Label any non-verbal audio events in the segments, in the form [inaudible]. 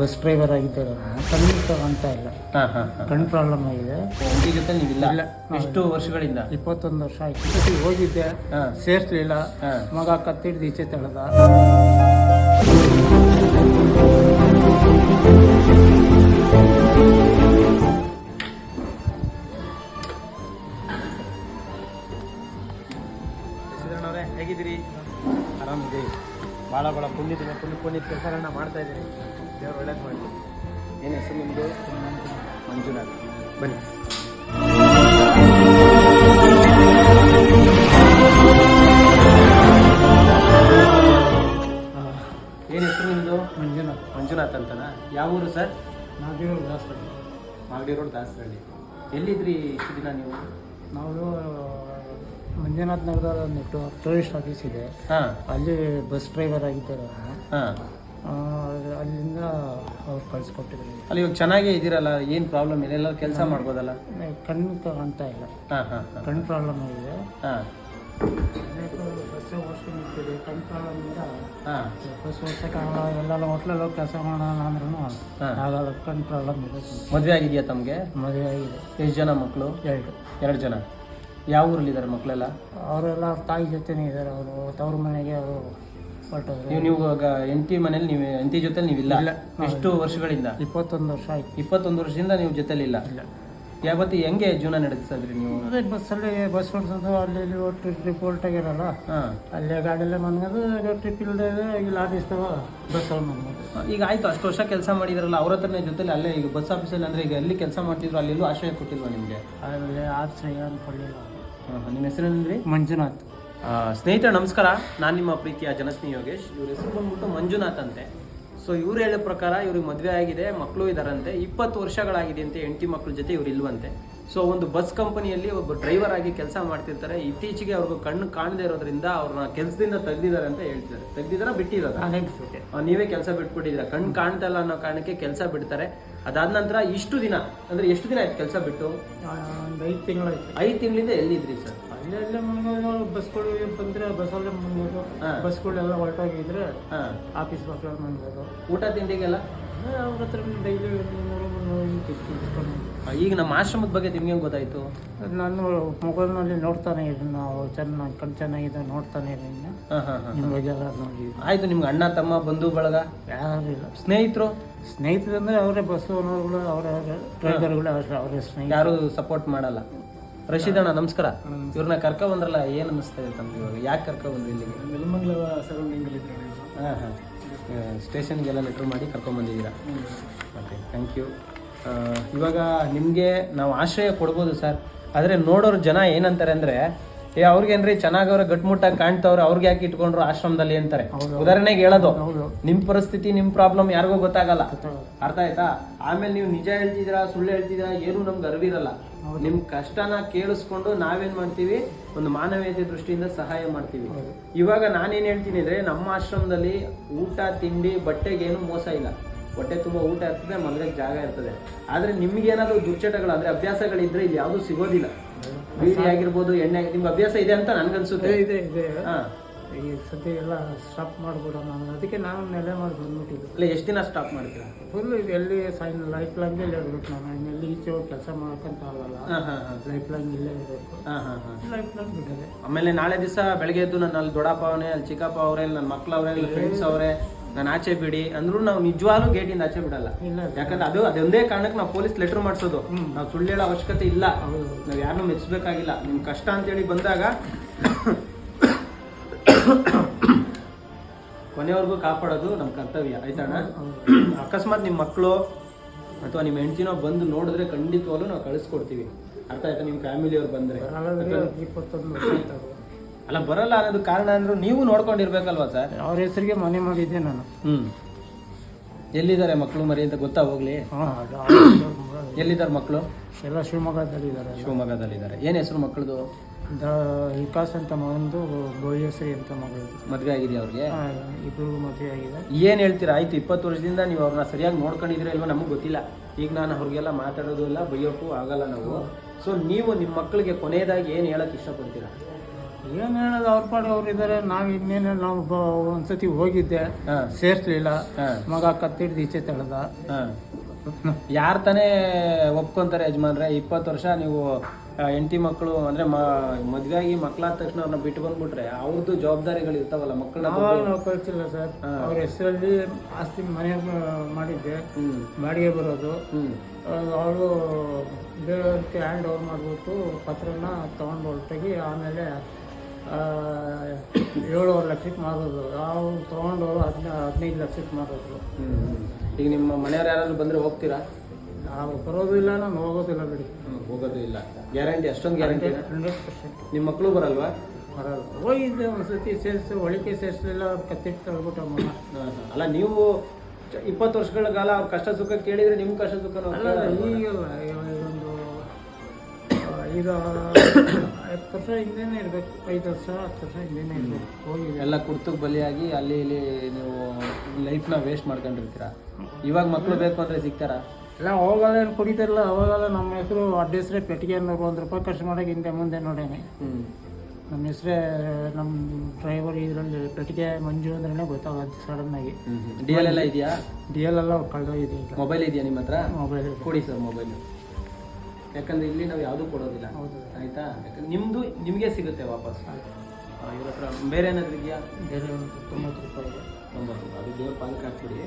Bus driver ಆಗಿದ್ದಾರೆ. ನಾನು. ಕಣ್ಣು ತಗೊಂತ ಇಲ್ಲ. ಹಾ ಹಾ ಹಾ. ಕಣ್ಣು ಪ್ರಾಬ್ಲಮ್ ಆಗಿದೆ. ಹುಡುಗಿ ಜೊತೆ ನೀವಿಲ್ಲ ಇಲ್ಲ. ಎಷ್ಟು ವರ್ಷಗಳಿಂದ? ಇಪ್ಪತ್ತೊಂದು ವರ್ಷ ಆಯ್ತು. ಹೋಗಿದ್ದೆ. ಹಾ. ಸೇರಿಸ್ಲಿಲ್ಲ. ಹಾ. ಮಗ ಕತ್ತಿಡ್ದು ಈಚೆ ತಳೆದ. ಸಿದ್ದಣ್ಣವ್ರೆ ಹೇಗಿದ್ದೀರಿ? ಆರಾಮಿದ್ದೀರಿ? ಭಾಳ ಭಾಳ ಪುಣ್ಯದ ಪುಣ್ಯ ಪುಣ್ಯದ ಕೆಲಸಗಳನ್ನ ಮಾಡ್ತಾ ಇದ್ದೀರಿ. ದೇವ್ರು ಒಳ್ಳೇದು ಮಾಡಿ ಏನು ಹೆಸರು ನಿಮ್ಮದು ಮಂಜುನಾಥ್. ಬನ್ನಿ. ಏನು ಹೆಸರು ನಿಮ್ಮದು ಮಂಜುನಾಥ್. ಮಂಜುನಾಥ್ ಅಂತನಾ? ಯಾವ ಊರು sir? Magadi road Dasarahalli. Magadi road Dasarahalli. ಎಲ್ಲಿದ್ರಿ ಇಷ್ಟು ದಿನ ನೀವು? ನಾವು ಮಂಜುನಾಥ್ ನಗರದ ಒಂದು ಟೂರಿಸ್ಟ್ ಆಫೀಸ್ ಇದೆ. ಹಾಂ. ಅಲ್ಲಿ ಬಸ್ ಡ್ರೈವರ್ ಆಗಿದ್ದಾರೆ. ಹಾಂ. ಅಲ್ಲಿಂದ ಅವ್ರು ಕಳಿಸ್ಕೊಟ್ಟಿದ್ರು ಅಲ್ಲಿ ಇವಾಗ ಚೆನ್ನಾಗೇ ಇದ್ದೀರಲ್ಲ ಏನು ಪ್ರಾಬ್ಲಮ್ ಇಲ್ಲ ಎಲ್ಲ ಕೆಲಸ ಮಾಡ್ಬೋದಲ್ಲ? ಕಣ್ಣು ಅಂತ ಇಲ್ಲ. ಹಾಂ ಹಾಂ ಕಣ್ಣು ಪ್ರಾಬ್ಲಮ್ ಆಗಿದೆ. ಹಾಂ. ಕಣ್ಣು ಪ್ರಾಬ್ಲಮಿಂದ ಓಡ್ಸೋಕ್ಕಾಗಲ್ಲ ಎಲ್ಲ ಹೋಟ್ಲಲ್ಲಿ ಹೋಗಿ ಕೆಲಸ ಮಾಡೋಣ ಅಂದ್ರೂ ಆಗಲ್ಲ ಕಣ್ಣು ಪ್ರಾಬ್ಲಮ್ ಇದೆ. ಮದುವೆ ಆಗಿದೆಯಾ ತಮಗೆ? ಮದುವೆ ಆಗಿದೆ. ಎಷ್ಟು ಜನ ಮಕ್ಕಳು ಎರಡು. ಎರಡು ಜನ. ಯಾವ ಊರಲ್ಲಿದ್ದಾರೆ ಮಕ್ಕಳೆಲ್ಲ ಅವರೆಲ್ಲ ಅವ್ರ ತಾಯಿ ಜೊತೆನೇ ಇದ್ದಾರೆ ಅವರು. ತವ್ರ ಮನೆಗೆ ಅವರು ಹೊರಟೋದ್ರು. ನೀವು ನೀವು ಎಂಟಿ ಮನೇಲಿ ನೀವು ಎಂಟಿ ಜೊತೆ ನೀವಿಲ್ಲ ಇಲ್ಲ. ಎಷ್ಟು ವರ್ಷಗಳಿಂದ. ಇಪ್ಪತ್ತೊಂದು ವರ್ಷ ಆಯ್ತು. ಇಪ್ಪತ್ತೊಂದು ವರ್ಷದಿಂದ ನೀವು ಜೊತೆಲಿಲ್ಲ. ಇಲ್ಲ. ಯಾವತ್ತು ಹೆಂಗೆ ಜೀವನ ನಡೆಸ್ತಿದ್ರಿ ನೀವು? ಅದೇ ಬಸ್ಸಲ್ಲಿ ಬಸ್ ಓಡಿಸೋದು ಅಲ್ಲಿ ಇಲ್ಲಿ ಒಟ್ಟು ಟ್ರಿಪ್ ಹೊರಟಾಗಿರಲ್ಲ ಹಾಂ. ಅಲ್ಲೇ ಗಾಡಿಯಲ್ಲೇ ಮನ್ಗೋದು ಟ್ರಿಪ್ ಇಲ್ಲದೆ ಇಲ್ಲಿ ಆಫೀಸ್ದಾಗ ಬಸ್ಸಲ್ಲಿ ಮನ್ಗೋದು ಈಗ ಆಯ್ತು ಅಷ್ಟು ವರ್ಷ ಕೆಲಸ ಮಾಡಿದ್ರಲ್ಲ ಅವ್ರ ಹತ್ರನೇ ಜೊತೆಲಿ ಅಲ್ಲೇ ಈಗ ಬಸ್ ಆಫೀಸಲ್ಲಿ ಅಂದ್ರೆ ಈಗ ಎಲ್ಲಿ ಕೆಲಸ ಮಾಡ್ತಿದ್ರು ಅಲ್ಲಿ ಎಲ್ಲೂ ಆಶ್ರಯ ಕೊಟ್ಟಿಲ್ವಾ ನಿಮಗೆ? ಅಲ್ಲಿ ಆಶ್ರಯ ಅನ್ಕೊಳ್ಳಿಲ್ಲ ನಿಮ್ಮ ಹೆಸರೇನಂದ್ರಿ? ಮಂಜುನಾಥ್. ಸ್ನೇಹಿತರೆ ನಮಸ್ಕಾರ. ನಾನು ನಿಮ್ಮ ಪ್ರೀತಿಯ ಜನಸ್ನೇಹಿ ಯೋಗೇಶ್. ಇವ್ರ ಹೆಸರು ಬಂದ್ಬಿಟ್ಟು ಮಂಜುನಾಥ್ ಅಂತೆ. ಸೊ ಇವ್ರು ಹೇಳೋ ಪ್ರಕಾರ ಇವ್ರಿಗೆ ಮದುವೆ ಆಗಿದೆ ಮಕ್ಕಳು ಇದ್ದಾರಂತೆ. ಇಪ್ಪತ್ತು ವರ್ಷಗಳಾಗಿದೆ ಅಂತೆ ಹೆಂಡತಿ ಮಕ್ಕಳ ಜೊತೆ ಇವ್ರು ಇಲ್ವಂತೆ. ಸೊ ಒಂದು ಬಸ್ ಕಂಪನಿಯಲ್ಲಿ ಒಬ್ಬ ಡ್ರೈವರ್ ಆಗಿ ಕೆಲಸ ಮಾಡ್ತಿರ್ತಾರೆ. ಇತ್ತೀಚೆಗೆ ಅವ್ರಿಗೆ ಕಣ್ಣು ಕಾಣದೇ ಇರೋದ್ರಿಂದ ಅವ್ರನ್ನ ಕೆಲಸದಿಂದ ತೆಗ್ದಿದ್ದಾರೆ ಅಂತ ಹೇಳ್ತಿದ್ದಾರೆ. ತೆಗ್ದಿದಾರ ಬಿಟ್ಟಿದ್ದಾರೆ ನೀವೇ ಕೆಲಸ ಬಿಟ್ಬಿಟ್ಟಿದ್ದೀರಾ? ಕಣ್ಣು ಕಾಣ್ತಾ ಇಲ್ಲ ಅನ್ನೋ ಕಾರಣಕ್ಕೆ ಕೆಲಸ ಬಿಡ್ತಾರೆ. ಅದಾದ ನಂತರ ಇಷ್ಟು ದಿನ ಅಂದ್ರೆ ಎಷ್ಟು ದಿನ ಆಯ್ತು ಕೆಲಸ ಬಿಟ್ಟು? ಐದು ತಿಂಗಳಾಯ್ತು ಐದು ತಿಂಗಳಿಂದ ಎಲ್ಲಿದ್ರಿ ಸರ್? ಅಲ್ಲೇ ಮುಂದೆ ಬಸ್ಗಳು ಬಂದರೆ ಬಸ್ಸಲ್ಲೇ ಮನ್ಗೋದು ಹಾ. ಬಸ್ಗಳೆಲ್ಲ ಹೊರಟೋಗಿದ್ರೆ ಹಾಂ. ಆಫೀಸ್ ಮಕ್ಕಳು ಮುಂದೋದು ಊಟ ತಿಂಡಿಗೆಲ್ಲ? ಅವ್ರ ಹತ್ರ ಡೈಲಿ ಮುನ್ನೂರು ಈಗ ನಮ್ಮ ಆಶ್ರಮದ ಬಗ್ಗೆ ನಿಮ್ಗೆ ಹೆಂಗ್ ಗೊತ್ತಾಯ್ತು? ನಾನು ಮೊಬೈಲ್ನಲ್ಲಿ ನೋಡ್ತಾನೆ ಇದನ್ನ ನಾವು ಚೆನ್ನಾಗಿ ಕಣ್ ಚೆನ್ನಾಗಿದೆ ನೋಡ್ತಾನೆ ಇದ್ದೀನಿ. ಹಾ ಹಾ ಹಾ ನಿಮ್ಮ ಬಗ್ಗೆ ಎಲ್ಲ ನೋಡಿದ್ದೀನಿ. ಆಯ್ತು ನಿಮ್ಗೆ ಅಣ್ಣ ತಮ್ಮ ಬಂಧು ಬಳಗ? ಯಾರು ಇಲ್ಲ. ಸ್ನೇಹಿತರು? ಸ್ನೇಹಿತರು ಅಂದರೆ ಅವರೇ ಬಸ್ ಓನರ್ಗಳು ಅವರೇ ಡ್ರೈವರ್ಗಳು ಅವರೇ ಅವರೇ ಸ್ನೇಹಿತರು. ಯಾರು ಸಪೋರ್ಟ್ ಮಾಡಲ್ಲ? ರಶೀದ್ ಅಣ್ಣ ನಮಸ್ಕಾರ. ಇವ್ರನ್ನ ಕರ್ಕ ಬಂದ್ರಲ್ಲ ಏನ್ ಅನಿಸ್ತಾ ಇದೆ ತಮ್ಗೆ ಇವಾಗ? ಯಾಕೆ ಕರ್ಕ ಬಂದ್ರಿ ಇಲ್ಲಿಗೆ? ನೆಲಮಂಗಲ ಸರೌಂಡಿಂಗಲ್ಲಿ ಹಾಂ ಹಾಂ. ಸ್ಟೇಷನ್ಗೆಲ್ಲ ಲೆಟ್ರ್ ಮಾಡಿ ಕರ್ಕೊಂಬಂದಿದ್ದೀರಾ ಓಕೆ ಥ್ಯಾಂಕ್ ಯು ಇವಾಗ ನಿಮಗೆ ನಾವು ಆಶ್ರಯ ಕೊಡ್ಬೋದು ಸರ್. ಆದರೆ ನೋಡೋರು ಜನ ಏನಂತಾರೆ ಅಂದರೆ ಏ ಅವ್ರಿಗೇನ್ರಿ ಚೆನ್ನಾಗವ್ರೆ ಗಟ್ಮುಟ್ಟಾಗಿ ಕಾಣ್ತವ್ರೆ ಅವ್ರಿಗೆ ಯಾಕೆ ಇಟ್ಕೊಂಡ್ರು ಆಶ್ರಮದಲ್ಲಿ ಅಂತಾರೆ? ಉದಾಹರಣೆಗೆ ಹೇಳೋದು ಹೌದು. ನಿಮ್ ಪರಿಸ್ಥಿತಿ ನಿಮ್ ಪ್ರಾಬ್ಲಮ್ ಯಾರಿಗೂ ಗೊತ್ತಾಗಲ್ಲ. ಅರ್ಥ ಆಯ್ತಾ? ಆಮೇಲೆ ನೀವು ನಿಜ ಹೇಳ್ತಿದ್ದೀರಾ ಸುಳ್ಳು ಹೇಳ್ತಿದ್ದೀರಾ ಏನು ನಮ್ಗೆ ಅರಿವಿರಲ್ಲ. ನಿಮ್ ಕಷ್ಟನ ಕೇಳಿಸ್ಕೊಂಡು ನಾವೇನ್ ಮಾಡ್ತೀವಿ? ಒಂದು ಮಾನವೀಯತೆ ದೃಷ್ಟಿಯಿಂದ ಸಹಾಯ ಮಾಡ್ತೀವಿ. ಇವಾಗ ನಾನೇನ್ ಹೇಳ್ತೀನಿ ಅಂದ್ರೆ ನಮ್ಮ ಆಶ್ರಮದಲ್ಲಿ ಊಟ ತಿಂಡಿ ಬಟ್ಟೆಗೇನು ಮೋಸ ಇಲ್ಲ. ಹೊಟ್ಟೆ ತುಂಬಾ ಊಟ ಇರ್ತದೆ ಮಲಗಕ್ಕೆ ಜಾಗ ಇರ್ತದೆ. ಆದ್ರೆ ನಿಮ್ಗೇನಾದ್ರು ದುರ್ಚಟಗಳು ಅಂದ್ರೆ ಅಭ್ಯಾಸಗಳಿದ್ರೆ ಇಲ್ಲಿ ಯಾವ್ದು ಸಿಗೋದಿಲ್ಲ. ಬೀಡಿ ಆಗಿರ್ಬೋದು ಎಣ್ಣೆ ನಿಮ್ಗೆ ಅಭ್ಯಾಸ ಇದೆ ಅಂತ ನನ್ಗನ್ಸುತ್ತೆ. ಇದೆ ಇದೆ. ಹಾ. ಈ ಸದ್ಯ ಎಲ್ಲ ಸ್ಟಾಪ್ ಮಾಡ್ಬಿಡೋಣ ನಾನು ಅದಕ್ಕೆ ನಾನು ನೆಲೆ ಮಾಡಿ ಬಂದ್ಬಿಟ್ಟಿದ್ದು. ಇಲ್ಲ ಎಷ್ಟು ದಿನ ಸ್ಟಾಪ್ ಮಾಡ್ತೀರಾ ಫುಲ್ ಎಲ್ಲಿ ಸೈನ್ ಲೈಫ್ ಲಾಂಗ್ ಇಲ್ಲೇ ಇರ್ಬೇಕು ನಾನು. ಇನ್ನೆಲ್ಲಿ ಈಚೆ ಹೋಗಿ ಕೆಲಸ ಮಾಡೋಕ್ಕಂತ ಆಗಲ್ಲ. ಹಾ ಹಾ ಹಾ. ಲೈಫ್ ಲಾಂಗ್ ಇಲ್ಲೇ ಇರಬೇಕು. ಹಾ ಹಾ ಹಾ. ಲೈಫ್ ಲಾಂಗ್ ಬಿಟ್ಟಿದೆ ಆಮೇಲೆ ನಾಳೆ ದಿವಸ ಬೆಳಗ್ಗೆ ಎದ್ದು ನನ್ನ ಅಲ್ಲಿ ದೊಡ್ಡಪ್ಪ ಅವನೇ ಅಲ್ಲಿ ಚಿಕ್ಕಪ್ಪ ಅವರೇ ನನ್ನ ಮಕ್ಳು ಅವರೇ ಇಲ್ಲ ಫ್ರೆಂಡ್ಸ್ ಅವರೇ ನಾನು ಆಚೆ ಬಿಡಿ ಅಂದ್ರೂ ನಾವು ನಿಜವಾಗ್ಲೂ ಗೇಟಿಂದ ಆಚೆ ಬಿಡಲ್ಲ. ಯಾಕಂದ್ರೆ ಅದು ಅದೊಂದೇ ಕಾರಣಕ್ಕೆ ನಾವು ಪೊಲೀಸ್ ಲೆಟರ್ ಮಾಡಿಸೋದು. ನಾವು ಸುಳ್ಳು ಹೇಳೋ ಅವಶ್ಯಕತೆ ಇಲ್ಲ. ನಾವು ಯಾರನ್ನೂ ಮೆಚ್ಚಬೇಕಾಗಿಲ್ಲ ನಿಮ್ಮ ಕಷ್ಟ ಅಂತೇಳಿ ಬಂದಾಗ ಕೊನೆವರೆಗೂ ಕಾಪಾಡೋದು ನಮ್ಮ ಕರ್ತವ್ಯ ಆಯ್ತಣ್ಣ ಅಕಸ್ಮಾತ್ ನಿಮ್ಮ ಮಕ್ಕಳು ಅಥವಾ ನಿಮ್ಮ ಹೆಂಡತಿನೋ ಬಂದು ನೋಡಿದ್ರೆ ಖಂಡಿತವಾಗ್ಲೂ ನಾವು ಕಳಿಸ್ಕೊಡ್ತೀವಿ. ಅರ್ಥ ಆಯ್ತಾ? ನಿಮ್ಮ ಫ್ಯಾಮಿಲಿಯವ್ರು ಬಂದರೆ. ಅಲ್ಲ ಬರಲ್ಲ ಅನ್ನೋದು ಕಾರಣ ಅಂದ್ರೆ ನೀವು ನೋಡ್ಕೊಂಡಿರ್ಬೇಕಲ್ವಾ ಸರ್? ಅವ್ರ ಹೆಸರಿಗೆ ಮನೆ ಮಾಡಿದ್ದೆ ನಾನು. ಹ್ಮ್. ಎಲ್ಲಿದ್ದಾರೆ ಮಕ್ಕಳು ಮರಿ ಅಂತ ಗೊತ್ತಾ ಹೋಗ್ಲಿ? ಎಲ್ಲಿದ್ದಾರೆ ಮಕ್ಕಳು ಎಲ್ಲ ಶಿವಮೊಗ್ಗದಲ್ಲಿದ್ದಾರೆ. ಶಿವಮೊಗ್ಗದಲ್ಲಿದ್ದಾರೆ. ಏನ್ ಹೆಸರು ಮಕ್ಕಳದು ದ ವಿಕಾಸ್ ಅಂತ ಮಗಂದು ಗೋಯಶ್ರೀ ಅಂತ ಮಗಳು. ಮದುವೆ ಆಗಿದೆ ಅವ್ರಿಗೆ? ಇಬ್ಬರಿಗೂ ಮದುವೆ ಆಗಿದೆ. ಏನು ಹೇಳ್ತೀರಾ? ಆಯ್ತು ಇಪ್ಪತ್ತು ವರ್ಷದಿಂದ ನೀವು ಅವ್ರನ್ನ ಸರಿಯಾಗಿ ನೋಡ್ಕೊಂಡಿದ್ರೆ ಇಲ್ವಾ ನಮಗೆ ಗೊತ್ತಿಲ್ಲ. ಈಗ ನಾನು ಅವ್ರಿಗೆಲ್ಲ ಮಾತಾಡೋದು ಇಲ್ಲ ಬೈಯೋಕ್ಕೂ ಆಗಲ್ಲ ನಾವು. ಸೊ ನೀವು ನಿಮ್ಮ ಮಕ್ಕಳಿಗೆ ಕೊನೆಯದಾಗಿ ಏನು ಹೇಳಕ್ ಇಷ್ಟಪಡ್ತೀರಾ? ಏನು ಹೇಳೋದು ಅವ್ರ ಪಾಡು ಅವ್ರು ಇದ್ದಾರೆ ನಾವು ಇನ್ನೇನು ನಾವು ಒಂದ್ಸತಿ ಹೋಗಿದ್ದೆ ಸೇರಿಸ್ಲಿಲ್ಲ. ಮಗ ಕತ್ತಿಡ್ದು ಈಚೆ ತಳದ. ಹಾಂ. ಯಾರು ತಾನೇ ಒಪ್ಕೊಂತಾರೆ ಯಜಮಾನ್ರೆ? ಇಪ್ಪತ್ತು ವರ್ಷ ನೀವು ಹೆಂಡತಿ ಮಕ್ಕಳು ಅಂದ್ರೆ ಮದುವೆ ಆಗಿ ಮಕ್ಕಳಾದ ತಕ್ಷಣ ಅವ್ರನ್ನ ಬಿಟ್ಟು ಬಂದ್ಬಿಟ್ರೆ ಅವ್ರದ್ದು ಜವಾಬ್ದಾರಿಗಳು ಇರ್ತಾವಲ್ಲ ಮಕ್ಕಳನ್ನ ನಾವು ಕಳ್ಸಿಲ್ಲ ಸರ್. ಅವ್ರ ಹೆಸರಲ್ಲಿ ಆಸ್ತಿ ಮನೆ ಮಾಡಿದ್ದೆ. ಬಾಡಿಗೆ ಬರೋದು. ಅವರು ಅವಳು ಬೇರೆಯವ್ರಿಗೆ ಹ್ಯಾಂಡ್ ಓವರ್ ಮಾಡಿಬಿಟ್ಟು ಪತ್ರನ ತೊಗೊಂಡು ಹೊರಟಾಗಿ ಆಮೇಲೆ ಏಳುವರೆ ಲಕ್ಷಕ್ಕೆ ಮಾರೋದು. ಅವ್ರು ತೊಗೊಂಡು ಹದಿನ ಹದಿನೈದು ಲಕ್ಷಕ್ಕೆ ಮಾರೋದು. ಈಗ ನಿಮ್ಮ ಮನೆಯವ್ರು ಯಾರಾದ್ರೂ ಬಂದ್ರೆ ಹೋಗ್ತೀರಾ? ನಾವು ಬರೋದಿಲ್ಲ ನಾನು ಹೋಗೋದಿಲ್ಲ ಬಿಡಿ. ಹೋಗೋದು ಇಲ್ಲ. ಗ್ಯಾರಂಟಿ ಅಷ್ಟೊಂದು ಗ್ಯಾರಂಟಿ ಹಂಡ್ರೆಡ್ ಪರ್ಸೆಂಟ್ ನಿಮ್ಮ ಮಕ್ಕಳು ಬರಲ್ವಾ? ಬರಲ್ಲ. ಹೋಗಿದ್ದೆ ಒಂದು ಸತಿ ಸೇರಿಸಿ ಒಳಿಕೆ ಸೇರಿಸಲಿಲ್ಲ ಕತ್ತಿಟ್ಟು ತಳ್ಬಿಟ್ಟು ಮಗ ಅಲ್ಲ ನೀವು ಇಪ್ಪತ್ತು ವರ್ಷಗಳ ಕಾಲ ಅವ್ರ ಕಷ್ಟ ಸುಖ ಕೇಳಿದ್ರೆ ನಿಮ್ಮ ಕಷ್ಟ ಸುಖ ಅಲ್ಲ ಈಗಲ್ಲ ಇದೊಂದು ಐದು ಹತ್ತು ವರ್ಷ ಹಿಂದೆನೇ ಇರಬೇಕು. ಐದು ವರ್ಷ ಹತ್ತು ವರ್ಷ ಹಿಂದೆನೇ ಇರಬೇಕು. ಹೋಗಿದೆ. ಎಲ್ಲ ಕುರ್ತಕ್ಕೆ ಬಲಿಯಾಗಿ ಅಲ್ಲಿ ಇಲ್ಲಿ ನೀವು ಲೈಫ್ನ ವೇಸ್ಟ್ ಮಾಡ್ಕೊಂಡಿರ್ತೀರಾ? ಇವಾಗ ಮಕ್ಕಳು ಬೇಕು ಅಂದ್ರೆ ಸಿಗ್ತಾರಾ? ಎಲ್ಲ ಅವಾಗೆಲ್ಲ ಏನು ಕುಡಿತಾರಲ್ಲ ಅವಾಗೆಲ್ಲ ನಮ್ಮ ಹೆಸರು ಅಡ್ಡ ಹೆಸರೇ ಪೆಟ್ಟಿಗೆ ಅನ್ನೋರು ಒಂದು ರೂಪಾಯಿ ಖರ್ಚು ಮಾಡೋಕೆ ಹಿಂದೆ ಮುಂದೆ ನೋಡೇನೆ. ನಮ್ಮ ಹೆಸ್ರೇ ನಮ್ಮ ಡ್ರೈವರ್ ಇದರಲ್ಲಿ ಪೆಟ್ಟಿಗೆ ಮಂಜು ಅಂದ್ರೆ ಗೊತ್ತಾಗುತ್ತೆ ಸಡನ್ನಾಗಿ ಡಿ ಎಲ್ ಎಲ್ಲ ಇದೆಯಾ? ಡಿ ಎಲ್ ಎಲ್ಲ ಕಳೆದೋಗಿದೆ ಈಗ. ಮೊಬೈಲ್ ಇದೆಯಾ ನಿಮ್ಮ ಹತ್ರ? ಮೊಬೈಲ್ ಕೊಡಿ ಸರ್ ಮೊಬೈಲ್ ಯಾಕಂದ್ರೆ ಇಲ್ಲಿ ನಾವು ಯಾವುದು ಕೊಡೋದಿಲ್ಲ. ಹೌದು. ಆಯ್ತಾ? ಯಾಕಂದ್ರೆ ನಿಮ್ಮದು ನಿಮಗೆ ಸಿಗುತ್ತೆ ವಾಪಸ್. ಇವ್ರ ಹತ್ರ ಬೇರೆ ಏನಾದರೂ ಇದೆಯಾ? ಬೇರೆ ಒಂದು ತೊಂಬತ್ತು ರೂಪಾಯಿ ಇದೆ. ತೊಂಬತ್ತು ಅದು ದೇವ್ರ ಪಾಲಕ್ಕೆ ಹಾಕ್ಬಿಡಿ.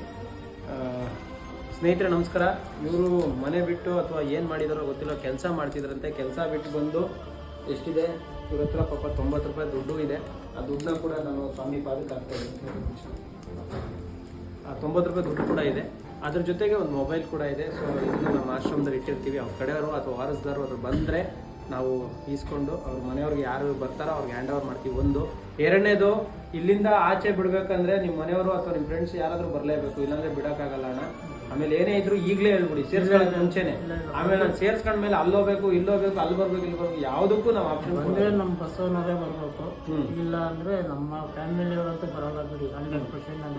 ಸ್ನೇಹಿತರೆ, ನಮಸ್ಕಾರ. ಇವರು ಮನೆ ಬಿಟ್ಟು ಅಥವಾ ಏನು ಮಾಡಿದಾರೋ ಗೊತ್ತಿಲ್ಲ, ಕೆಲಸ ಮಾಡ್ತಿದ್ರಂತೆ. ಕೆಲಸ ಬಿಟ್ಟು ಬಂದು ಎಷ್ಟಿದೆ? ಇವ್ರ ಹತ್ರ ಪಾಪ ತೊಂಬತ್ತು ರೂಪಾಯಿ ದುಡ್ಡು ಇದೆ. ಆ ದುಡ್ಡನ್ನ ಕೂಡ ನಾನು ಸ್ವಾಮಿ ಪಾದಕ್ಕೆ ಆ ತೊಂಬತ್ತು ರೂಪಾಯಿ ದುಡ್ಡು ಕೂಡ ಇದೆ. ಅದ್ರ ಜೊತೆಗೆ ಒಂದು ಮೊಬೈಲ್ ಕೂಡ ಇದೆ. ಸೊ ಇದನ್ನು ನಮ್ಮ ಆಶ್ರಮದಲ್ಲಿ ಇಟ್ಟಿರ್ತೀವಿ. ಅವ್ರ ಕಡೆಯವರು ಅಥವಾ ವಾರಸ್ದಾರು ಅದ್ರ ಬಂದರೆ ನಾವು ಈಸ್ಕೊಂಡು ಅವ್ರ ಮನೆಯವ್ರಿಗೆ ಯಾರು ಬರ್ತಾರೋ ಅವ್ರಿಗೆ ಹ್ಯಾಂಡ್ ಓವರ್ ಮಾಡ್ತೀವಿ. ಒಂದು. ಎರಡನೇದು, ಇಲ್ಲಿಂದ ಆಚೆ ಬಿಡಬೇಕಂದ್ರೆ ನಿಮ್ಮ ಮನೆಯವರು ಅಥವಾ ನಿಮ್ಮ ಫ್ರೆಂಡ್ಸ್ ಯಾರಾದರೂ ಬರಲೇಬೇಕು. ಇಲ್ಲಾಂದರೆ ಬಿಡೋಕ್ಕಾಗಲ್ಲ ಅಣ್ಣ. ಆಮೇಲೆ ಏನೇ ಇದ್ರು ಈಗಲೇ ಹೇಳ್ಬಿಡಿ ಸೇರ್ಸ್ಕೊಳ್ಳೋಕೆ ಮುಂಚೆನೆ. ಆಮೇಲೆ ನಾನು ಸೇರ್ಸ್ಕೊಂಡ್ಮೇಲೆ ಅಲ್ಲೋಗ್ಬೇಕು ಇಲ್ಲೋಗ್ಬೇಕು ಅಲ್ಲಿ ಬರ್ಬೇಕು ಇಲ್ಲಿ ಬರ್ಬೇಕು ಯಾವುದಕ್ಕೂ ನಾವು ಆಪ್ಷನ್ ಬಂದರೆ ನಮ್ಮ ಬಸ್ಸವನವರೇ ಬರಬೇಕು. ಇಲ್ಲ ಅಂದ್ರೆ ನಮ್ಮ ಫ್ಯಾಮಿಲಿಯವರಂತೂ ಬರೋಲ್ಲ ಬಿಡಿ ಹಂಡ್ರೆಡ್ ಪರ್ಸೆಂಟ್ ನಾನು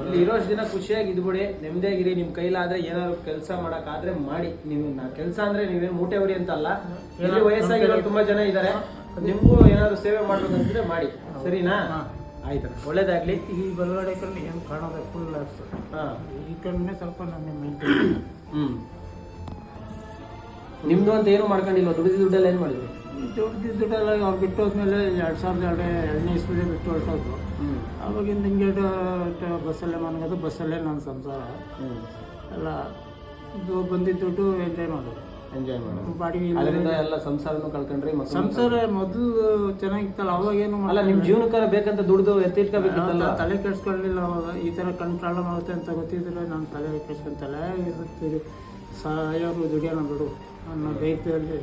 ಅಲ್ಲಿ ಇರೋಷ್ಟು ದಿನ ಖುಷಿಯಾಗಿ ಇದ್ಬಿಡಿ ನೆಮ್ಮದಿಯಾಗಿರಿ ನಿಮ್ಮ ಕೈಲಾದ್ರೆ ಏನಾದ್ರು ಕೆಲಸ ಮಾಡಕ್ಕಾದ್ರೆ ಮಾಡಿ. ನೀವು ಕೆಲಸ ಅಂದ್ರೆ ನೀವೇನು ಮೂಟೆ ಹೊಡಿ ಅಂತ ಅಲ್ಲ ಇಲ್ಲಿ ವಯಸ್ಸಾಗಿರೋ ತುಂಬಾ ಜನ ಇದ್ದಾರೆ ನಿಮ್ಗೂ ಏನಾದ್ರು ಸೇವೆ ಮಾಡ್ಬೇಕಂದ್ರೆ ಮಾಡಿ. ಸರಿನಾ? ಆಯ್ತು. ಒಳ್ಳೇದಾಗ್ಲಿ. ಈ ಬಲಗಡೆ ಕಣ್ಣು ಏನು ಕಾಣೋದು ಫುಲ್ ಲ್ಯಾಕ್ಸ್ ಹಾ. ಈ ಕಣ್ಣೇ ಸ್ವಲ್ಪ ನನ್ನ ಮೇಂಟೈನ್ ಹ್ಮ್. ನಿಮ್ದು ಅಂತ ಏನು ಮಾಡ್ಕೊಂಡಿಲ್ಲ? ದುಡಿದ ದುಡ್ಡೆಲ್ಲ ಏನು ಮಾಡಿದ್ರಿ? ದುಡ್ಡಿದ ದುಡ್ಡೆಲ್ಲ ಅವ್ರು ಬಿಟ್ಟು ಹೋದ್ಮೇಲೆ ಎರಡು ಸಾವಿರದ ಎರಡು ಎರಡನೇ ಇಸ್ವಿಲಿ ಬಿಟ್ಟು ಹೊರಟೋದು ಅವಾಗಿಂದ ಹಿಂಗೆ ಬಸ್ಸಲ್ಲೇ ಮನ್ಗೋದು ಬಸ್ಸಲ್ಲೇ ನನ್ನ ಸಂಸಾರ. ಎಲ್ಲ ಇದು ಬಂದಿದ್ದು ದುಡ್ಡು ಎಂಜಾಯ್ ಮಾಡೋದು. ಎಂಜಾಯ್ ಮಾಡೋದು ಬಾಡಿಗೆ. ಅದರಿಂದ ಎಲ್ಲ ಸಂಸಾರನು ಕಳ್ಕೊಂಡ್ರಿ ಸಂಸಾರ ಮೊದಲು ಚೆನ್ನಾಗಿತ್ತಲ್ಲ ಅವಾಗೇನು ಅಲ್ಲ ನಿಮ್ಮ ಜೀವನಕ್ಕಾರ ಬೇಕಂತ ದುಡ್ದು ಎತ್ತಿಟ್ಕೋಬೇಕಿತ್ತಲ್ಲ ತಲೆ ಕೆಡ್ಸ್ಕೊಳ್ಳಿಲ್ಲ ಅವಾಗ ಈ ಥರ ಕಣ್ ಪ್ರಾಬ್ಲಮ್ ಆಗುತ್ತೆ ಅಂತ ಗೊತ್ತಿದ್ರೆ ನಾನು ತಲೆ ಕೆಡ್ಸ್ಕೊಂತಲೇ ಇರುತ್ತೆ ಸಾಯೋರು ದುಡಿಯೋಣ ಬಿಡು ಅನ್ನೋ ಧೈರ್ಯದಲ್ಲಿ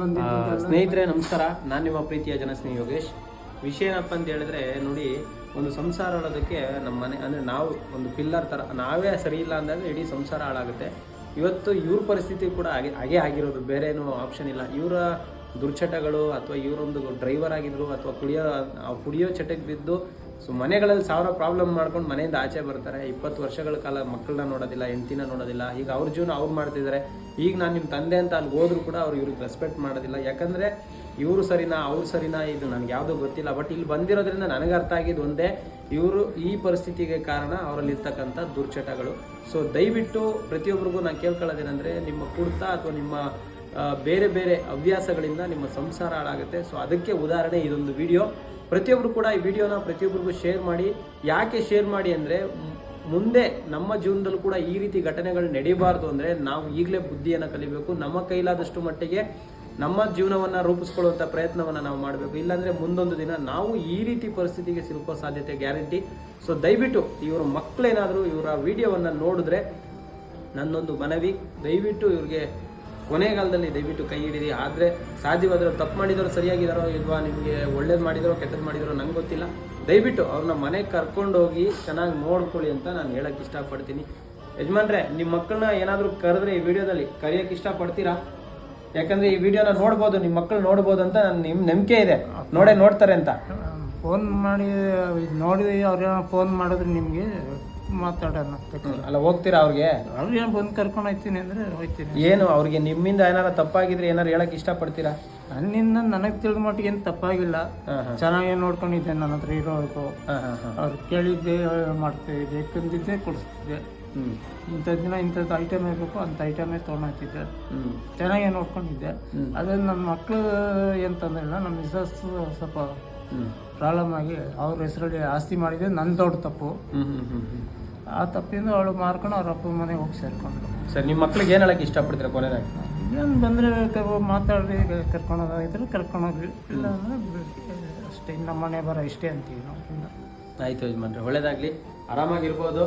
ಬಂದಿದ್ದು ಸ್ನೇಹಿತರೆ ನಮಸ್ಕಾರ. ನಾನು ನಿಮ್ಮ ಪ್ರೀತಿಯ ಜನಸ್ನೇಹಿ ಯೋಗೇಶ್. ವಿಷಯ ಏನಪ್ಪ ಅಂತ ಹೇಳಿದ್ರೆ ನೋಡಿ ಒಂದು ಸಂಸಾರ ಹಾಳೋದಕ್ಕೆ ನಮ್ಮ ಮನೆ ಅಂದರೆ ನಾವು ಒಂದು ಪಿಲ್ಲರ್ ಥರ ನಾವೇ ಸರಿ ಇಲ್ಲ ಅಂದಾಗ ಇಡೀ ಸಂಸಾರ ಹಾಳಾಗುತ್ತೆ. ಇವತ್ತು ಇವ್ರ ಪರಿಸ್ಥಿತಿ ಕೂಡ ಹಾಗೆ ಹಾಗೆ ಆಗಿರೋದು. ಬೇರೆ ಆಪ್ಷನ್ ಇಲ್ಲ. ಇವರ ದುರ್ಚಟಗಳು ಅಥವಾ ಇವರೊಂದು ಡ್ರೈವರ್ ಆಗಿದ್ರು ಅಥವಾ ಕುಡಿಯೋ ಕುಡಿಯೋ ಚಟಕ್ಕೆ ಬಿದ್ದು ಸೊ ಮನೆಗಳಲ್ಲಿ ಸಾವಿರ ಪ್ರಾಬ್ಲಮ್ ಮಾಡ್ಕೊಂಡು ಮನೆಯಿಂದ ಆಚೆ ಬರ್ತಾರೆ. ಇಪ್ಪತ್ತು ವರ್ಷಗಳ ಕಾಲ ಮಕ್ಕಳನ್ನ ನೋಡೋದಿಲ್ಲ, ಹೆಂಡ್ತಿನ ನೋಡೋದಿಲ್ಲ. ಈಗ ಅವ್ರ ಜೀವನ ಅವ್ರು ಮಾಡ್ತಿದ್ದಾರೆ. ಈಗ ನಾನು ನಿಮ್ಮ ತಂದೆ ಅಂತ ಅಲ್ಲಿ ಹೋದ್ರು ಕೂಡ ಅವ್ರು ಇವ್ರಿಗೆ ರೆಸ್ಪೆಕ್ಟ್ ಮಾಡೋದಿಲ್ಲ. ಯಾಕಂದರೆ ಇವರು ಸರಿನಾ, ಅವ್ರು ಸರಿನಾ, ಇದು ನನಗೆ ಯಾವುದೂ ಗೊತ್ತಿಲ್ಲ. ಬಟ್ ಇಲ್ಲಿ ಬಂದಿರೋದ್ರಿಂದ ನನಗೆ ಅರ್ಥ ಆಗಿದ್ದು ಒಂದೇ, ಇವರು ಈ ಪರಿಸ್ಥಿತಿಗೆ ಕಾರಣ ಅವರಲ್ಲಿರ್ತಕ್ಕಂಥ ದುರ್ಚಟಗಳು. ಸೊ ದಯವಿಟ್ಟು ಪ್ರತಿಯೊಬ್ಬರಿಗೂ ನಾನು ಕೇಳ್ಕೊಳ್ಳೋದೇನೆಂದರೆ, ನಿಮ್ಮ ಕುರ್ತಾ ಅಥವಾ ನಿಮ್ಮ ಬೇರೆ ಬೇರೆ ಹವ್ಯಾಸಗಳಿಂದ ನಿಮ್ಮ ಸಂಸಾರ ಹಾಳಾಗುತ್ತೆ. ಸೊ ಅದಕ್ಕೆ ಉದಾಹರಣೆ ಇದೊಂದು ವಿಡಿಯೋ. ಪ್ರತಿಯೊಬ್ಬರು ಕೂಡ ಈ ವಿಡಿಯೋನ ಪ್ರತಿಯೊಬ್ಬರಿಗೂ ಶೇರ್ ಮಾಡಿ. ಯಾಕೆ ಶೇರ್ ಮಾಡಿ ಅಂದರೆ, ಮುಂದೆ ನಮ್ಮ ಜೀವನದಲ್ಲೂ ಕೂಡ ಈ ರೀತಿ ಘಟನೆಗಳು ನಡೀಬಾರ್ದು ಅಂದರೆ ನಾವು ಈಗಲೇ ಬುದ್ಧಿಯನ್ನು ಕಲಿಬೇಕು. ನಮ್ಮ ಕೈಲಾದಷ್ಟು ಮಟ್ಟಿಗೆ ನಮ್ಮ ಜೀವನವನ್ನು ರೂಪಿಸ್ಕೊಳ್ಳುವಂಥ ಪ್ರಯತ್ನವನ್ನು ನಾವು ಮಾಡಬೇಕು. ಇಲ್ಲಾಂದರೆ ಮುಂದೊಂದು ದಿನ ನಾವು ಈ ರೀತಿ ಪರಿಸ್ಥಿತಿಗೆ ಸಿಲುಕೋ ಸಾಧ್ಯತೆ ಗ್ಯಾರಂಟಿ. ಸೊ ದಯವಿಟ್ಟು ಇವರ ಮಕ್ಕಳೇನಾದರೂ ಇವರ ವಿಡಿಯೋವನ್ನು ನೋಡಿದ್ರೆ ನನ್ನೊಂದು ಮನವಿ. ದಯವಿಟ್ಟು ಇವ್ರಿಗೆ ಕೊನೆಗಾಲದಲ್ಲಿ ದಯವಿಟ್ಟು ಕೈ ಹಿಡಿರಿ. ಆದರೆ ಸಾಧ್ಯವಾದ್ರೂ ತಪ್ಪು ಮಾಡಿದವರು ಸರಿಯಾಗಿದಾರೋ, ಇಲ್ವಾ ನಿಮಗೆ ಒಳ್ಳೇದು ಮಾಡಿದರೋ ಕೆಟ್ಟದ್ದು ಮಾಡಿದರೋ ನಂಗೆ ಗೊತ್ತಿಲ್ಲ. ದಯವಿಟ್ಟು ಅವ್ರನ್ನ ಮನೆಗೆ ಕರ್ಕೊಂಡೋಗಿ ಚೆನ್ನಾಗಿ ನೋಡ್ಕೊಳ್ಳಿ ಅಂತ ನಾನು ಹೇಳಕ್ಕೆ ಇಷ್ಟಪಡ್ತೀನಿ. ಯಜಮಾನ್ರೆ ನಿಮ್ಮ ಮಕ್ಕಳನ್ನ ಏನಾದರೂ ಕರೆದ್ರೆ ಈ ವಿಡಿಯೋದಲ್ಲಿ ಕರೆಯೋಕ್ಕೆ ಇಷ್ಟಪಡ್ತೀರಾ? ಯಾಕಂದ್ರೆ ಈ ವಿಡಿಯೋನ ನೋಡ್ಬೋದು ನಿಮ್ಮ ಮಕ್ಕಳು ನೋಡ್ಬೋದು ಅಂತ ನನ್ನ ನಿಮ್ಮ ನಂಬಿಕೆ ಇದೆ. ನೋಡೇ ನೋಡ್ತಾರೆ ಅಂತ. ಫೋನ್ ಮಾಡಿ ನೋಡಿ ಅವ್ರೇನೋ ಫೋನ್ ಮಾಡಿದ್ರೆ ನಿಮಗೆ. ಮಾತಾಡೋಣ ಅಲ್ಲ ಹೋಗ್ತೀರಾ ಅವ್ರಿಗೆ? ಅವ್ರು ಏನು ಬಂದು ಕರ್ಕೊಂಡು ಹೋಗ್ತೀನಿ ಅಂದರೆ ಹೋಗ್ತೀನಿ ಏನು ಅವ್ರಿಗೆ ನಿಮ್ಮಿಂದ ಏನಾರ ತಪ್ಪಾಗಿದ್ರೆ ಏನಾರು ಹೇಳಕ್ ಇಷ್ಟಪಡ್ತೀರಾ? ನನ್ನಿಂದ ನನಗೆ ತಿಳಿದ ಮಟ್ಟಿಗೆ ಏನು ತಪ್ಪಾಗಿಲ್ಲ. ಹಾ ಹಾ. ಚೆನ್ನಾಗೇ ನೋಡ್ಕೊಂಡಿದ್ದೆ ನನ್ನ ಹತ್ರ ಇರೋವರೆಗೂ ಹಾ ಹಾ ಹಾ. ಅವ್ರು ಕೇಳಿದ್ದೆ ಮಾಡ್ತಿದ್ದೆ ಬೇಕಂದಿದ್ದೆ ಕೊಡಿಸ್ತಿದ್ದೆ. ಹ್ಮ್. ಇಂಥ ದಿನ ಇಂಥದ್ದು ಐಟಮ್ ಇರಬೇಕು ಅಂತ ಐಟಮೇ ತೊಗೊಂಡೋಗ್ತಿದ್ದೆ ಹ್ಮ್. ಚೆನ್ನಾಗೇ ನೋಡ್ಕೊಂಡಿದ್ದೆ. ಹ್ಮ್. ಅದೇ ನನ್ನ ಮಕ್ಕಳು ಏನು ತೊಂದರೆ ಇಲ್ಲ ನಮ್ಮ ಮಿಸಸ್ ಸ್ವಲ್ಪ ಹ್ಮ್. ಪ್ರಾಬ್ಲಮ್ ಆಗಿ ಅವ್ರ ಹೆಸರಲ್ಲಿ ಆಸ್ತಿ ಮಾಡಿದೆ ನನ್ನ ದೊಡ್ಡ ತಪ್ಪು. ಹ್ಮ್ ಹ್ಮ್ ಹ್ಮ್ ಹ್ಮ್. ಆ ತಪ್ಪಿಂದ ಅವಳು ಮಾರ್ಕೊಂಡು ಅವ್ರ ಅಪ್ಪ ಮನೆಗೆ ಹೋಗಿ ಸೇರ್ಕೊಂಡ್ರು ಸರ್ ನಿಮ್ಮ ಮಕ್ಳಿಗೆ ಏನು ಹೇಳಕ್ಕೆ ಇಷ್ಟಪಡ್ತೀರಾ ಕೊನೆ ಏನು ಬಂದರೆ ಮಾತಾಡ್ರಿ ಕರ್ಕೊಂಡು ಹೋಗ್ಲಿ ಇಲ್ಲ ಅಂದರೆ ಅಷ್ಟೇ ನಮ್ಮ ಮನೆ ಬರೋ ಇಷ್ಟೇ ಅಂತೀವಿ ನಾವು ಆಯಿತು ಯಜಮಾನ್ರೆ ಒಳ್ಳೇದಾಗಲಿ. ಆರಾಮಾಗಿರ್ಬೋದು.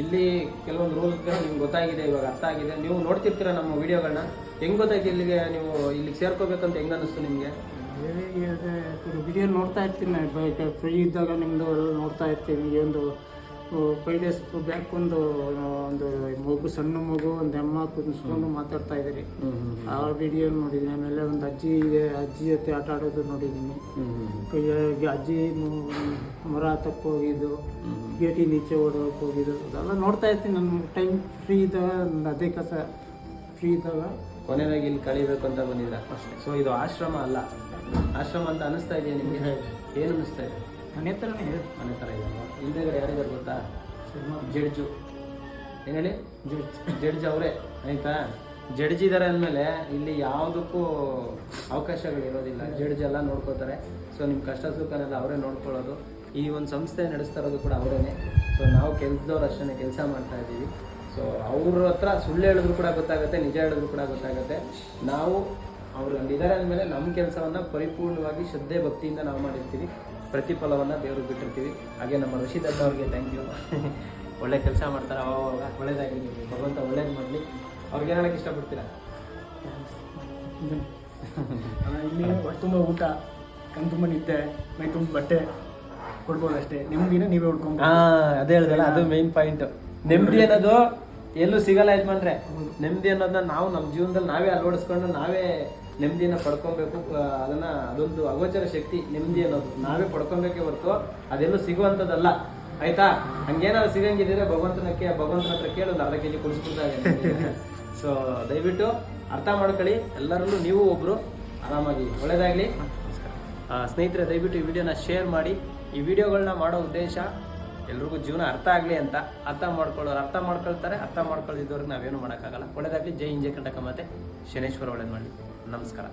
ಇಲ್ಲಿ ಕೆಲವೊಂದು ರೂಲ್ಸ್ಗಳು ನಿಮ್ಗೆ ಗೊತ್ತಾಗಿದೆ ಇವಾಗ ಅರ್ಥ ಆಗಿದೆ. ನೀವು ನೋಡ್ತಿರ್ತೀರ ನಮ್ಮ ವಿಡಿಯೋಗಳನ್ನ ಹೆಂಗೆ ಗೊತ್ತಾಯ್ತು ಇಲ್ಲಿಗೆ ನೀವು ಇಲ್ಲಿಗೆ ಸೇರ್ಕೋಬೇಕಂತ ಹೆಂಗೆ ಅನ್ನಿಸ್ತು ನಿಮಗೆ? ವಿಡಿಯೋ ನೋಡ್ತಾ ಇರ್ತೀನಿ. ಫ್ರೀ ಇದ್ದಾಗ ನಿಮ್ಮದು ನೋಡ್ತಾ ಇರ್ತೀನಿ. ಒಂದು ಫೈವ್ ಡೇಸ್ ಬ್ಯಾಕ್ ಒಂದು ಒಂದು ಮಗು ಸಣ್ಣ ಮಗು ಒಂದು ಅಮ್ಮ ಕುಂದಿಸ್ಕೊಂಡು ಮಾತಾಡ್ತಾ ಇದ್ದೀರಿ. ಆ ವಿಡಿಯೋ ನೋಡಿದ್ದೀನಿ. ಆಮೇಲೆ ಒಂದು ಅಜ್ಜಿ ಇದೆ ಅಜ್ಜಿ ಜೊತೆ ಆಟ ಆಡೋದು ನೋಡಿದ್ದೀನಿ. ಅಜ್ಜಿ ಮರ ಹತ್ತಕ್ಕೆ ಹೋಗಿದ್ದು ಗೇಟಿ ನೀಚೆ ಓಡೋಕೆ ಹೋಗಿದ್ದು. ಅದೆಲ್ಲ ನೋಡ್ತಾ ಇರ್ತೀನಿ ನನ್ನ ಟೈಮ್ ಫ್ರೀ ಇದ್ದಾಗ ನನ್ನ ಅದೇ ಕಸ ಫ್ರೀ ಇದ್ದಾಗ. ಕೊನೆಯಾಗಿ ಇಲ್ಲಿ ಕಳಿಬೇಕು ಅಂತ ಬಂದಿಲ್ಲ ಸೊ ಇದು ಆಶ್ರಮ ಅಲ್ಲ. ಆಶ್ರಮ ಅಂತ ಅನಿಸ್ತಾ ಇದೆಯಾ ನಿಮಗೆ? ಏನು ಅನಿಸ್ತಾ ಇದೆ? ಮನೆ ಹತ್ರನೇ ಹೇಳಿ ಮನೆ ಥರ ಇದೆ. ಹಿಂದೆಗಡೆ ಯಾರಿದ್ದಾರೆ ಗೊತ್ತಾ? ಜಡ್ಜು. ಏನು ಹೇಳಿ? ಜಡ್ಜ್. ಜಡ್ಜ್ ಅವರೇ ಆಯಿತಾ? ಜಡ್ಜ್ ಇದ್ದಾರೆ ಅಂದಮೇಲೆ ಇಲ್ಲಿ ಯಾವುದಕ್ಕೂ ಅವಕಾಶಗಳು ಇರೋದಿಲ್ಲ ಜಡ್ಜ್ ಎಲ್ಲ ನೋಡ್ಕೋತಾರೆ. ಸೊ ನಿಮ್ಮ ಕಷ್ಟ ಸುಖನೆಲ್ಲ ಅವರೇ ನೋಡ್ಕೊಳ್ಳೋದು. ಈ ಒಂದು ಸಂಸ್ಥೆ ನಡೆಸ್ತಾ ಇರೋದು ಕೂಡ ಅವರೇ ಸೊ ನಾವು ಕೆಲಸದವ್ರು ಅಷ್ಟೇ ಕೆಲಸ ಮಾಡ್ತಾ ಇದ್ದೀವಿ. ಸೊ ಅವ್ರ ಹತ್ರ ಸುಳ್ಳು ಹೇಳಿದ್ರು ಕೂಡ ಗೊತ್ತಾಗುತ್ತೆ ನಿಜ ಹೇಳಿದ್ರು ಕೂಡ ಗೊತ್ತಾಗುತ್ತೆ. ನಾವು ಅವ್ರು ಅಲ್ಲಿದ್ದಾರೆ ಅಂದಮೇಲೆ ನಮ್ಮ ಕೆಲಸವನ್ನು ಪರಿಪೂರ್ಣವಾಗಿ ಶ್ರದ್ಧೆ ಭಕ್ತಿಯಿಂದ ನಾವು ಮಾಡಿರ್ತೀವಿ. ಪ್ರತಿಫಲವನ್ನು ದೇವ್ರಿಗೆ ಬಿಟ್ಟಿರ್ತೀವಿ. ಹಾಗೆ ನಮ್ಮ ರಶೀದತ್ತ ಅವ್ರಿಗೆ ಥ್ಯಾಂಕ್ ಯು [laughs] ಒಳ್ಳೆ ಕೆಲಸ ಮಾಡ್ತಾರೆ ಅವಾಗ ಒಳ್ಳೇದಾಗಿ ಭಗವಂತ ಒಳ್ಳೇದು ಮಾಡಲಿ. ಅವ್ರಿಗೆ ಹೇಳಕ್ಕೆ ಇಷ್ಟಪಡ್ತೀರಾ? ಇಲ್ಲಿ ಹೊಟ್ಟೆ ತುಂಬ ಊಟ ಕಣ್ ತುಂಬ ನಿದ್ದೆ ಮೈ ತುಂಬ ಬಟ್ಟೆ ಕೊಡ್ಬೋದು ಅಷ್ಟೇ. ನೆಮ್ಮದಿನ ನೀವೇ ಹುಡ್ಕೊಂಡು ಹಾಂ ಅದೇ ಹೇಳ್ದಲ್ಲ ಅದು ಮೇನ್ ಪಾಯಿಂಟ್ ನೆಮ್ಮದಿ ಅನ್ನೋದು ಎಲ್ಲೂ ಸಿಗಲ್ಲ ಯಜಮಾನ್ರೆ. ನೆಮ್ಮದಿ ಅನ್ನೋದನ್ನ ನಾವು ನಮ್ಮ ಜೀವನದಲ್ಲಿ ನಾವೇ ಅಳವಡಿಸ್ಕೊಂಡು ನಾವೇ ನೆಮ್ಮದಿನ ಪಡ್ಕೊಬೇಕು ಅದನ್ನು, ಅದೊಂದು ಅಗೋಚರ ಶಕ್ತಿ, ನೆಮ್ಮದಿ ಅನ್ನೋದು. ನಾವೇ ಪಡ್ಕೊಬೇಕೇ ಹೊರತು ಅದೆಲ್ಲೂ ಸಿಗುವಂಥದ್ದಲ್ಲ. ಆಯ್ತಾ? ಹಂಗೇನಾದ್ರು ಸಿಗಂಗಿದ್ರೆ ಭಗವಂತನಕ್ಕೆ, ಭಗವಂತನ ಹತ್ರ ಕೇಳಿ ಒಂದು ಅರ್ಧ ಕೆ ಜಿ ಸೊ ದಯವಿಟ್ಟು ಅರ್ಥ ಮಾಡ್ಕೊಳ್ಳಿ. ಎಲ್ಲರಲ್ಲೂ ನೀವು ಒಬ್ಬರು ಆರಾಮಾಗಿ. ಒಳ್ಳೇದಾಗಲಿ. ಸ್ನೇಹಿತರೆ, ದಯವಿಟ್ಟು ಈ ವಿಡಿಯೋನ ಶೇರ್ ಮಾಡಿ. ಈ ವಿಡಿಯೋಗಳನ್ನ ಮಾಡೋ ಉದ್ದೇಶ ಎಲ್ರಿಗೂ ಜೀವನ ಅರ್ಥ ಆಗಲಿ ಅಂತ ಅರ್ಥ ಮಾಡ್ಕೊಳ್ಳೋರು ಅರ್ಥ ಮಾಡ್ಕೊಳ್ತಾರೆ, ಅರ್ಥ ಮಾಡ್ಕೊಳ್ಳಿದ್ದವ್ರಿಗೆ ನಾವೇನು ಮಾಡೋಕ್ಕಾಗಲ್ಲ. ಒಳ್ಳೇದಾಗಲಿ. ಜೈ ಇಂಜೆ ಕಂಟಕ ಮತ್ತೆ ಶನೇಶ್ವರ ಒಳ್ಳೇದು ಮಾಡಲಿ ನಮಸ್ಕಾರ